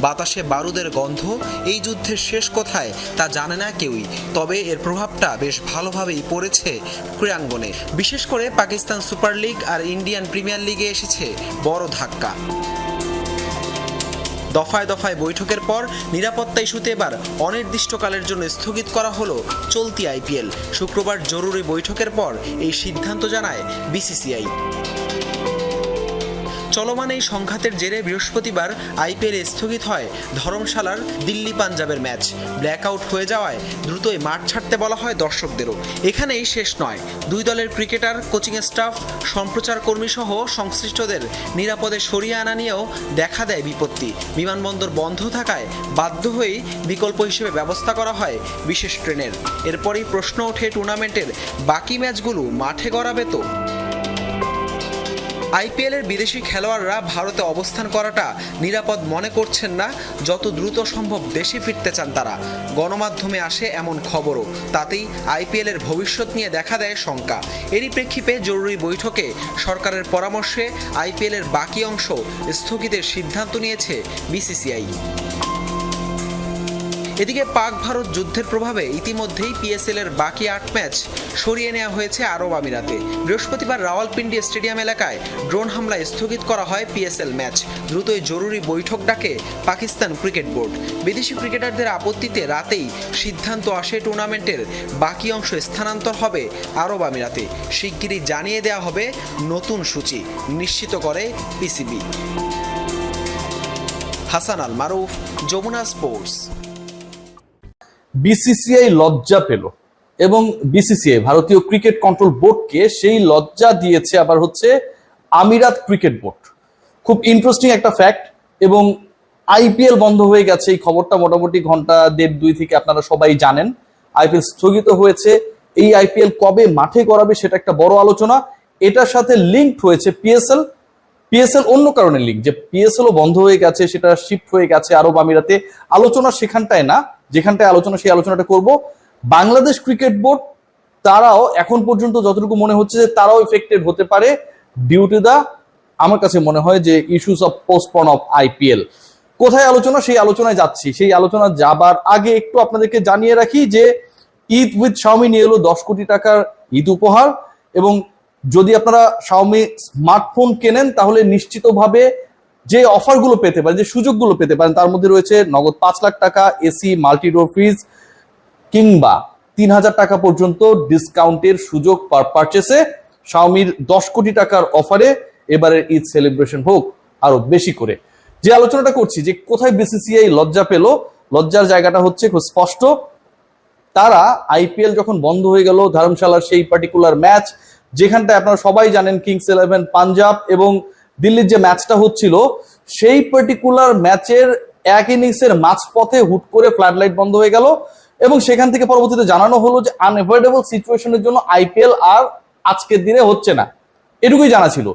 বাতাসে বারুদের গন্ধ, এই যুদ্ধের শেষ কোথায় তা জানে না কেউই। তবে এর প্রভাবটা বেশ ভালোভাবেই পড়েছে ক্রীড়াঙ্গনে। বিশেষ করে পাকিস্তান সুপার লিগ আর ইন্ডিয়ান প্রিমিয়ার লিগে এসেছে বড় ধাক্কা। দফায় দফায় বৈঠকের পর নিরাপত্তা ইস্যুতে এবার অনির্দিষ্টকালের জন্য স্থগিত করা হলো চলতি আইপিএল। শুক্রবার জরুরি বৈঠকের পর এই সিদ্ধান্ত জানায় বিসিসিআই। চলমান এই সংঘাতের জেরে বৃহস্পতিবার আইপিএল স্থগিত হয় ধরমশালার দিল্লি পাঞ্জাবের ম্যাচ। ব্ল্যাকআউট হয়ে যাওয়ায় দ্রুতই মাঠ ছাড়তে বলা হয় দর্শকদেরও। এখানেই শেষ নয়। দুই দলের ক্রিকেটার, কোচিং স্টাফ, সম্প্রচার কর্মী সহ সংশ্লিষ্টদের নিরাপদে সরিয়ে আনা নিয়েও দেখা দেয় বিপত্তি। বিমানবন্দর বন্ধ থাকায় বাধ্য হয়েই বিকল্প হিসেবে ব্যবস্থা করা হয় বিশেষ ট্রেনের। এরপরই প্রশ্ন ওঠে টুর্নামেন্টের বাকি ম্যাচগুলো মাঠে গড়াবে তো? আইপিএলের বিদেশি খেলোয়াড়রা ভারতে অবস্থান করাটা নিরাপদ মনে করছেন না। যত দ্রুত সম্ভব দেশে ফিরতে চান তারা। গণমাধ্যমে আসে এমন খবরও। তাতেই আইপিএলের ভবিষ্যৎ নিয়ে দেখা দেয় শঙ্কা। এরই প্রেক্ষিতে জরুরি বৈঠকে সরকারের পরামর্শে আইপিএলের বাকি অংশ স্থগিতের সিদ্ধান্ত নিয়েছে বিসিসিআই। এদিকে পাক ভারত যুদ্ধের প্রভাবে ইতিমধ্যেই পিএসএল এর বাকি আট ম্যাচ সরিয়ে নেওয়া হয়েছে আরব আমিরাতে। বৃহস্পতিবার রাওয়ালপিন্ডি স্টেডিয়াম এলাকায় ড্রোন হামলা স্থগিত করা হয় পিএসএল ম্যাচ। দ্রুতই জরুরি বৈঠক ডাকে পাকিস্তান ক্রিকেট বোর্ড। বিদেশি ক্রিকেটারদের আপত্তিতে রাতেই সিদ্ধান্ত আসে টুর্নামেন্টের। বাকি অংশ স্থানান্তর হবে আরব আমিরাতে। শিগগিরই জানিয়ে দেওয়া হবে নতুন সূচি, নিশ্চিত করে PCB Hasan Al Maruf Jamuna sports. BCCI লজ্জা পেল এবং বিসিসিআই, ভারতীয় ক্রিকেট কন্ট্রোল বোর্ডকে সেই লজ্জা দিয়েছে আবার হচ্ছে আমিরাত ক্রিকেট বোর্ড। খুব ইন্টারেস্টিং একটা ফ্যাক্ট এবং আইপিএল বন্ধ হয়ে গেছে, এই খবরটা মোটামুটি ঘণ্টা দেড় দুই থেকে আপনারা সবাই জানেন। আইপিএল স্থগিত হয়েছে, এই আইপিএল কবে মাঠে করাবে সেটা একটা বড় আলোচনা। এটার সাথে লিঙ্কড হয়েছে পিএসএল পিএসএল অন্য কারণে লিঙ্ক যে পিএসএল বন্ধ হয়ে গেছে, সেটা শিফট হয়ে গেছে আরব আমিরাতে। আলোচনা সেখানটায় না যেখানটায় আলোচনা, সেই আলোচনাটা করব। বাংলাদেশ ক্রিকেট বোর্ড, তারাও এখন পর্যন্ত যতটুকু মনে হচ্ছে যে তারাও এফেক্টেড হতে পারে ডিউ টু দা আমার কাছে মনে হয় যে issues of postpone of IPL কোথায় আলোচনা? সেই আলোচনায় যাচ্ছি। সেই আলোচনা যাবার আগে একটু আপনাদেরকে জানিয়ে রাখি যে ঈদ উইথ শাওমি নিয়ে এলো দশ কোটি টাকার ঈদ উপহার এবং যদি আপনারা শাওমি স্মার্টফোন কেনেন, তাহলে নিশ্চিতভাবে যে অফারগুলো পেতে পারেন, যে সুযোগগুলো পেতে পারেন, তার মধ্যে রয়েছে নগদ পাঁচ লাখ টাকা, এসি মাল্টি ডোর ফ্রিজ, কিংবা তিন হাজার টাকা পর্যন্ত ডিসকাউন্টের সুযোগ পার পারচেসে শাওমির দশ কোটি টাকার অফারে এবারের ঈদ সেলিব্রেশন হোক আরও বেশি করে। যে আলোচনাটা করছি, যে কোথায় বিসিসিআই লজ্জা পেল, লজ্জার জায়গাটা হচ্ছে খুব স্পষ্ট। তারা আইপিএল যখন বন্ধ হয়ে গেল, ধর্মশালার সেই পার্টিকুলার ম্যাচ যেখানটায় আপনারা সবাই জানেন কিংস ইলেভেন পাঞ্জাব এবং দিল্লির যে ম্যাচটা হচ্ছিল, সেই পার্টিকুলার ম্যাচের এক ইনিংসের মাঝপথে হুট করে ফ্লাড লাইট বন্ধ হয়ে গেল এবং সেখান থেকে পরবর্তীতে জানানো হলো যে আনএভয়েডেবল সিচুয়েশনের জন্য আইপিএল আর আজকের দিনে হচ্ছে না। এটুকুই জানা ছিল।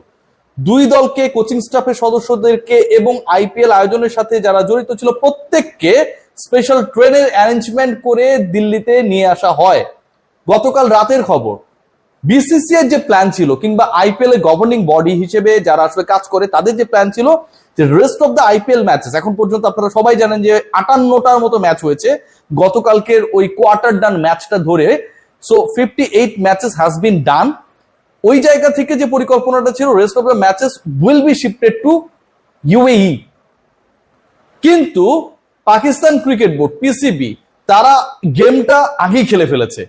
দুই দলকে কোচিং স্টাফের সদস্যদেরকে এবং আইপিএল আয়োজনের সাথে যারা জড়িত ছিল, প্রত্যেককে স্পেশাল ট্রেনের অ্যারেঞ্জমেন্ট করে দিল্লিতে নিয়ে আসা হয়। গতকাল রাতের খবর। বিসিসিআই যে প্ল্যান ছিল কিংবা আইপিএল এর গভর্নিং বডি হিসেবে যারা আসলে কাজ করে, তাদের যে প্ল্যান ছিল যে rest of the IPL matches এখন পর্যন্ত আপনারা সবাই জানেন যে আটান্নটার মতো ম্যাচ হয়েছে। গতকালকের ওই কোয়ার্টার ডান ম্যাচটা ধরে so fifty eight matches has been done ওই জায়গা থেকে যে পরিকল্পনাটা ছিল rest of the matches will be shifted to UAE কিন্তু পাকিস্তান ক্রিকেট বোর্ড পিসিবি তারা গেমটা আগেই খেলে ফেলেছে।